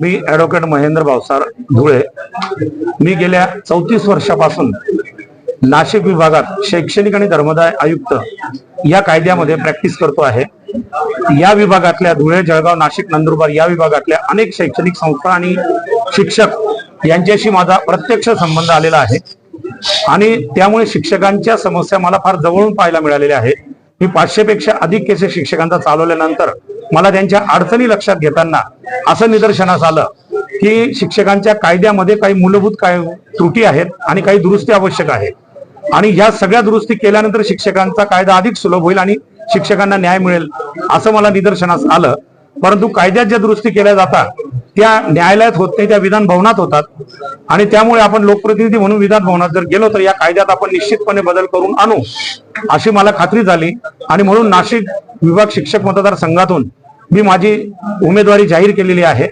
मी advocate Mahendra Bhavsar Dhule. मी गेल्या चौतीस वर्षापासून नाशिक विभागात शैक्षणिक आणि धर्मदाय आयुक्त या कायद्यामध्ये प्रॅक्टिस करतो आहे. या विभागातल्या धुळे जळगाव नाशिक नंदुरबार या विभागातल्या अनेक शैक्षणिक संस्था आणि शिक्षक यांच्याशी माझा प्रत्यक्ष संबंध आलेला आहे. आणि त्यामुळे शिक्षकांच्या समस्या मला फार जवळून पाहायला मिळालेल्या आहेत. मी पाचशे पेक्षा अधिक केसेस शिक्षकांचा चालवल्यानंतर मला त्यांच्या अडचणी लक्षात घेताना असं निदर्शनास आलं की शिक्षकांच्या कायद्यामध्ये काही मूलभूत काय त्रुटी आहेत आणि काही दुरुस्ती आवश्यक आहे आणि ह्या सगळ्या दुरुस्ती केल्यानंतर शिक्षकांचा कायदा अधिक सुलभ होईल आणि शिक्षकांना न्याय मिळेल असं मला निदर्शनास आलं. परंतु कायद्यात ज्या दुरुस्ती केल्या जातात त्या न्यायालयात होत नाही त्या विधान भवनात होतात. आणि त्यामुळे आपण लोकप्रतिनिधी म्हणून विधान भवनात जर गेलो तर या कायद्यात आपण निश्चितपणे बदल करून आणू अशी मला खात्री झाली. आणि म्हणून नाशिक विभाग शिक्षक मतदार संघातून मी माझी उमेदवारी जाहीर केलेली आहे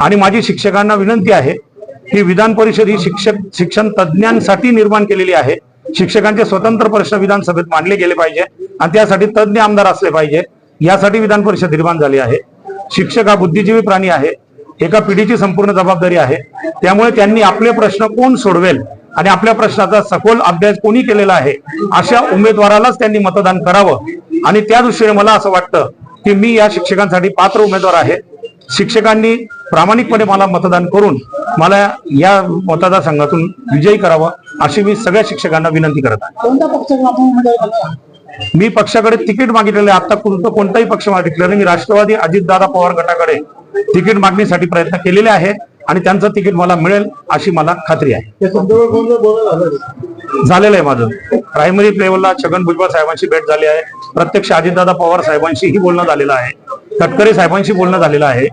आणि माझी शिक्षकांना विनंती आहे की विधान परिषद ही शिक्षक शिक्षण तज्ज्ञांसाठी निर्माण केलेली आहे. शिक्षकांचे स्वतंत्र प्रश्न विधानसभेत मांडले गेले पाहिजे आणि त्यासाठी तज्ज्ञ आमदार असले पाहिजे यासाठी विधान परिषद निर्माण झाली आहे. शिक्षक हा बुद्धिजीवी प्राणी आहे एका पिढीची संपूर्ण जबाबदारी आहे. त्यामुळे त्यांनी आपले प्रश्न कोण सोडवेल आणि आपल्या प्रश्नाचा सखोल अभ्यास कोणी केलेला आहे अशा उमेदवारालाच त्यांनी मतदान करावं. आणि त्या दृष्टीने मला असं वाटतं की मी या शिक्षकांसाठी पात्र उमेदवार आहे शिक्षकांनी प्रामाणिकपणे मला मतदान करून मला या मतदारसंघातून विजयी करावं अशी मी सगळ्या शिक्षकांना विनंती करत आहे? मी पक्षाकडे तिकीट मागितलेले आहे. आता कोणतं कोणताही पक्ष मागितलेलं नाही. मी राष्ट्रवादी अजितदादा पवार गटाकडे तिकीट मागणीसाठी प्रयत्न केलेले आहेत आणि त्यांचं तिकीट मला मिळेल अशी मला खात्री आहे झालेलं आहे माझं प्रायमरी लेवलला छगन भुजबळ साहेबांशी भेट झाली आहे प्रत्यक्ष अजितदादा पवार साहेबांशीही बोलणं झालेलं आहे. तटकरे साहेबांशी बोलणं झालेलं आहे.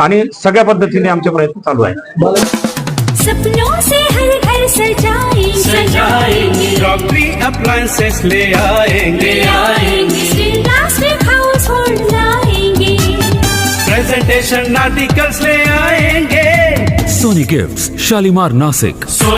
आणि सगळ्या पद्धतीने आमचे प्रयत्न चालू आहे प्रेजेंटेशन आर्टिकल्स ले आएंगे. Sony Gifts, Shalimar Nasik.